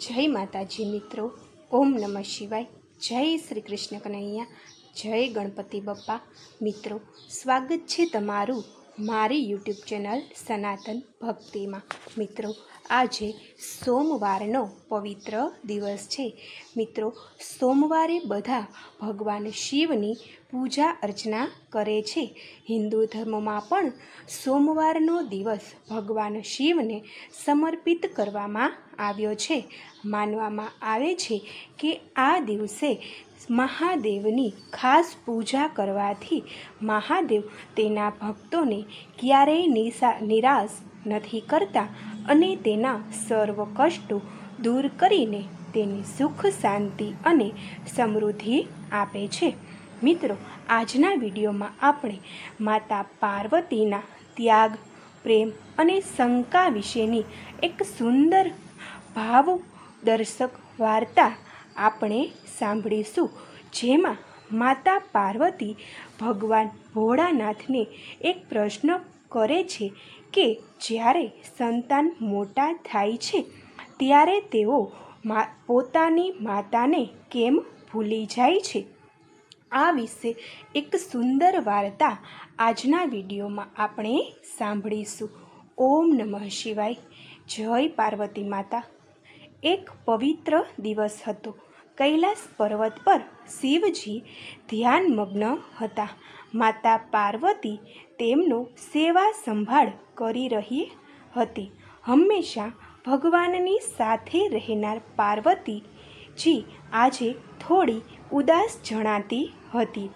જય માતાજી મિત્રો, ઓમ નમઃ શિવાય, જય શ્રી કૃષ્ણ કનૈયા, જય ગણપતિ બપ્પા. મિત્રો, સ્વાગત છે તમારું મારી યુટ્યુબ ચેનલ સનાતન ભક્તિમાં. મિત્રો આજે સોમવારનો પવિત્ર દિવસ છે. મિત્રો, સોમવારે બધા ભગવાન શિવની પૂજા અર્ચના કરે છે. હિન્દુ ધર્મમાં પણ સોમવારનો દિવસ ભગવાન શિવને સમર્પિત કરવામાં આવ્યો છે. માનવામાં આવે છે કે આ દિવસે મહાદેવની ખાસ પૂજા કરવાથી મહાદેવ તેના ભક્તોને ક્યારેય નિરાશ નથી કરતા અને તેના સર્વ કષ્ટો દૂર કરીને તેની સુખ, શાંતિ અને સમૃદ્ધિ આપે છે. મિત્રો, આજના વિડીયોમાં આપણે માતા પાર્વતીના ત્યાગ, પ્રેમ અને શંકા વિશેની એક સુંદર ભાવ દર્શક વાર્તા આપણે સાંભળીશું, જેમાં માતા પાર્વતી ભગવાન ભોળાનાથને એક પ્રશ્ન કરે છે કે જ્યારે સંતાન મોટા થાય છે, ત્યારે તેઓ મા, પોતાની માતાને કેમ ભૂલી જાય છે? આ વિશે એક સુંદર વાર્તા આજના વિડીયોમાં આપણે સાંભળીશું. ઓમ નમઃ શિવાય. જય પાર્વતી માતા. એક પવિત્ર દિવસ હતો. કૈલાસ પર્વત પર શિવજી ધ્યાનમગ્ન હતા. માતા પાર્વતી તેમનો સેવા સંભાળ કરી રહી હતી. હંમેશા ભગવાનની સાથે રહેનાર પાર્વતીજી આજે થોડી ઉદાસ જણાતી હતી.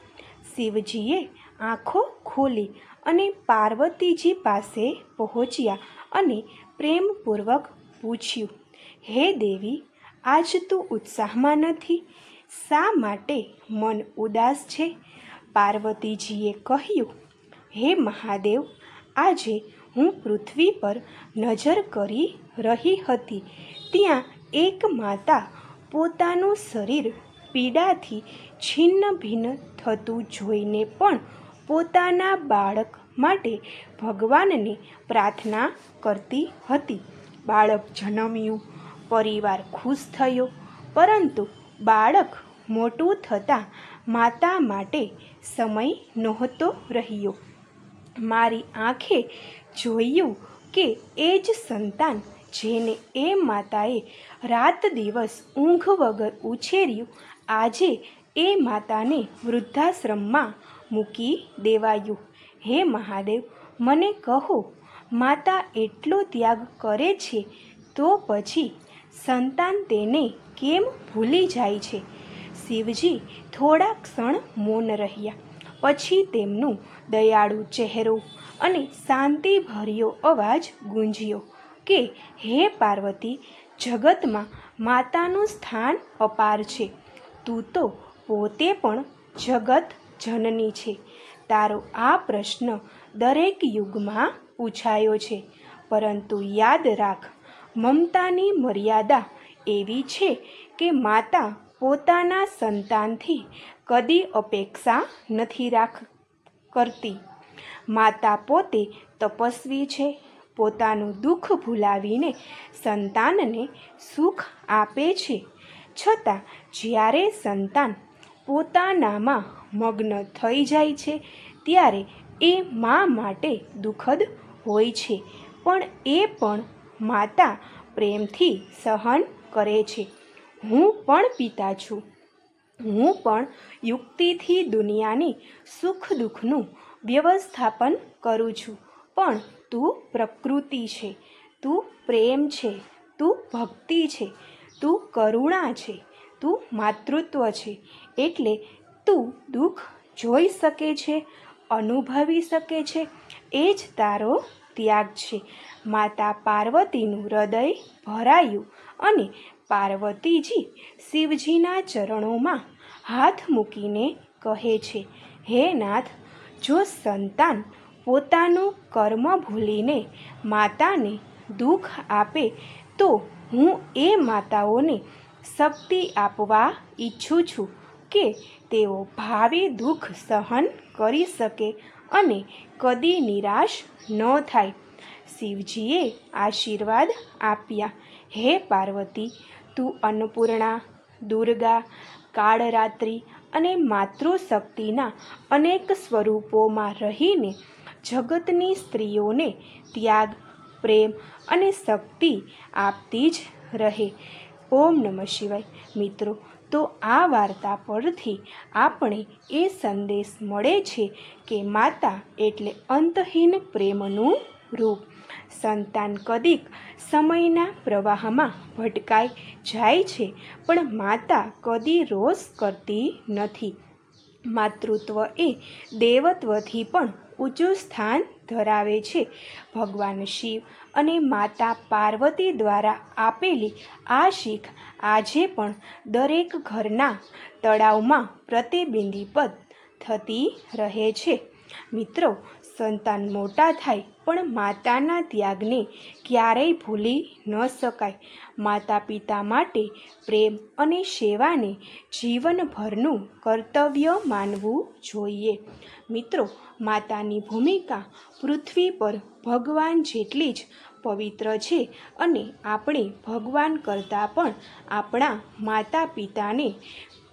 શિવજીએ આંખો ખોલી અને પાર્વતીજી પાસે પહોંચ્યા અને પ્રેમપૂર્વક પૂછ્યું, હે દેવી આજ તું ઉત્સાહમાં નથી. શા માટે મન ઉદાસ છે? પાર્વતીજીએ કહ્યું, હે મહાદેવ, આજે હું પૃથ્વી પર નજર કરી રહી હતી. ત્યાં એક માતા પોતાનું શરીર પીડાથી છિન્ન ભિન્ન થતું જોઈને પણ પોતાના બાળક માટે ભગવાનને પ્રાર્થના કરતી હતી. બાળક જન્મ્યું પરિવાર ખુશ થયો. પરંતુ બાળક મોટું થતાં માતા માટે સમય નહોતો રહ્યો. મારી આંખે જોયું કે એ જ સંતાન જેને એ માતાએ રાત દિવસ ઊંઘ વગર ઉછેર્યું, આજે એ માતાને વૃદ્ધાશ્રમમાં મૂકી દેવાયું. હે મહાદેવ, મને કહો, માતા એટલો ત્યાગ કરે છે તો પછી સંતાન તેને કેમ ભૂલી જાય છે? શિવજી થોડા ક્ષણ મૌન રહ્યા. પછી તેમનું દયાળુ ચહેરો અને શાંતિભર્યો અવાજ ગુંજ્યો કે, હે પાર્વતી, જગતમાં માતાનું સ્થાન અપાર છે. તું તો પોતે પણ જગત જનની છે. તારો આ પ્રશ્ન દરેક યુગમાં પૂછાયો છે. પરંતુ યાદ રાખ મમતાની મર્યાદા એવી છે કે માતા પોતાના સંતાનથી કદી અપેક્ષા નથી રાખ, કરતી. માતા પોતે તપસ્વી છે. પોતાનું દુઃખ ભૂલાવીને સંતાનને સુખ આપે છે. છતાં જ્યારે સંતાન પોતાનામાં મગ્ન થઈ જાય છે, ત્યારે એ મા માટે દુઃખદ હોય છે. પણ એ પણ માતા પ્રેમથી સહન કરે છે. હું પણ પિતા છું. હું પણ યુક્તિથી દુનિયાની સુખ દુઃખનું વ્યવસ્થાપન કરું છું. પણ તું પ્રકૃતિ છે. તું પ્રેમ છે. તું ભક્તિ છે. તું કરુણા છે. તું માતૃત્વ છે. એટલે તું દુઃખ જોઈ શકે છે, અનુભવી શકે છે. એ જ તારો ત્યાગ છે. માતા પાર્વતીનું હૃદય ભરાયું અને પાર્વતીજી શિવજીના ચરણોમાં હાથ મૂકીને કહે છે, હે નાથ, જો સંતાન પોતાનું કર્મ ભૂલીને માતાને દુઃખ આપે, તો હું એ માતાઓને શક્તિ આપવા ઈચ્છું છું. કે તેઓ ભાવિ દુઃખ સહન કરી શકે અને કદી નિરાશ ન થાય. શિવજીએ આશીર્વાદ આપ્યા. હે પાર્વતી, તું અન્નપૂર્ણા, દુર્ગા, કાળરાત્રિ અને માતૃશક્તિના અનેક સ્વરૂપોમાં રહીને જગતની સ્ત્રીઓને ત્યાગ, પ્રેમ અને શક્તિ આપતી જ રહે. ઓમ નમઃ શિવાય. મિત્રો તો આ વાર્તા પરથી આપણે એ સંદેશ મળે છે કે માતા એટલે અંતહીન પ્રેમનું રૂપ. સંતાન કદીક સમયના પ્રવાહમાં ભટકાઈ જાય છે, પણ માતા કદી રોષ કરતી નથી. માતૃત્વ એ દેવત્વથી પણ ઊંચું સ્થાન ધરાવે છે. ભગવાન શિવ અને માતા પાર્વતી દ્વારા આપેલી આ શીખ આજે પણ દરેક ઘરના તળાવમાં પ્રતિબિંબિત થતી રહે છે. મિત્રો, સંતાન મોટા થાય, પણ માતાના ત્યાગને ક્યારેય ભૂલી ન શકાય. માતા પિતા માટે પ્રેમ અને સેવાને જીવનભરનું કર્તવ્ય માનવું જોઈએ. મિત્રો, માતાની ભૂમિકા પૃથ્વી પર ભગવાન જેટલી જ પવિત્ર છે અને આપણે ભગવાન કરતાં પણ આપણા માતા પિતાને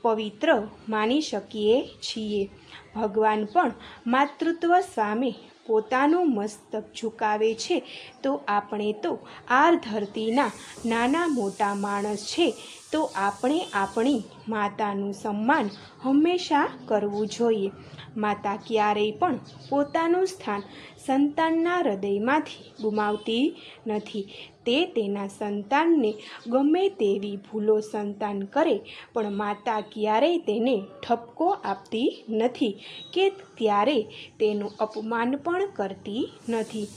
પવિત્ર માની શકીએ છીએ. ભગવાન પણ માતૃત્વ સામે પોતાનું મસ્તક ઝુકાવે છે. તો આપણે તો આ ધરતીના નાના મોટા માણસ છે. તો આપણે આપણી માતાનું સન્માન હંમેશા કરવું જોઈએ. માતા ક્યારેય પણ પોતાનું સ્થાન સંતાનના હૃદયમાંથી ગુમાવતી નથી. તે તેના સંતાનને ગમે તેવી ભૂલો સંતાન કરે, પણ માતા ક્યારેય તેને ઠપકો આપતી નથી કે ત્યારે તેનું અપમાન પણ કરતી નથી.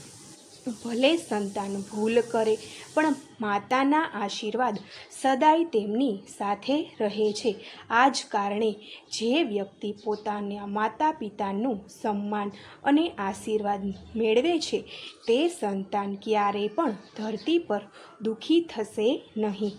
ભલે સંતાન ભૂલ કરે, પણ માતાના આશીર્વાદ સદાય તેમની સાથે રહે છે. આ જ કારણે જે વ્યક્તિ પોતાના માતા પિતાનું સન્માન અને આશીર્વાદ મેળવે છે, તે સંતાન ક્યારેય પણ ધરતી પર દુઃખી થશે નહીં.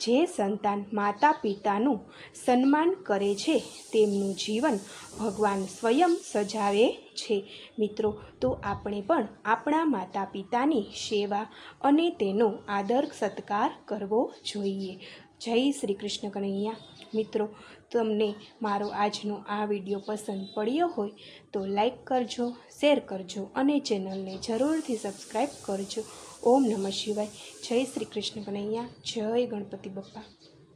જે સંતાન માતા પિતાનું સન્માન કરે છે, તેમનું જીવન ભગવાન સ્વયં સજાવે છે. મિત્રો, તો આપણે પણ આપણા માતા પિતાની સેવા અને તેનો આદર સત્કાર કરવો જોઈએ. જય શ્રી કૃષ્ણ કનૈયા. મિત્રો, તમને મારો આજનો આ વીડિયો પસંદ પડ્યો હોય તો લાઈક કરજો, શેર કરજો અને ચેનલને જરૂરથી સબસ્ક્રાઈબ કરજો. ઓમ નમઃ શિવાય. જય શ્રી કૃષ્ણ કનૈયા. જય ગણપતિ બપ્પા.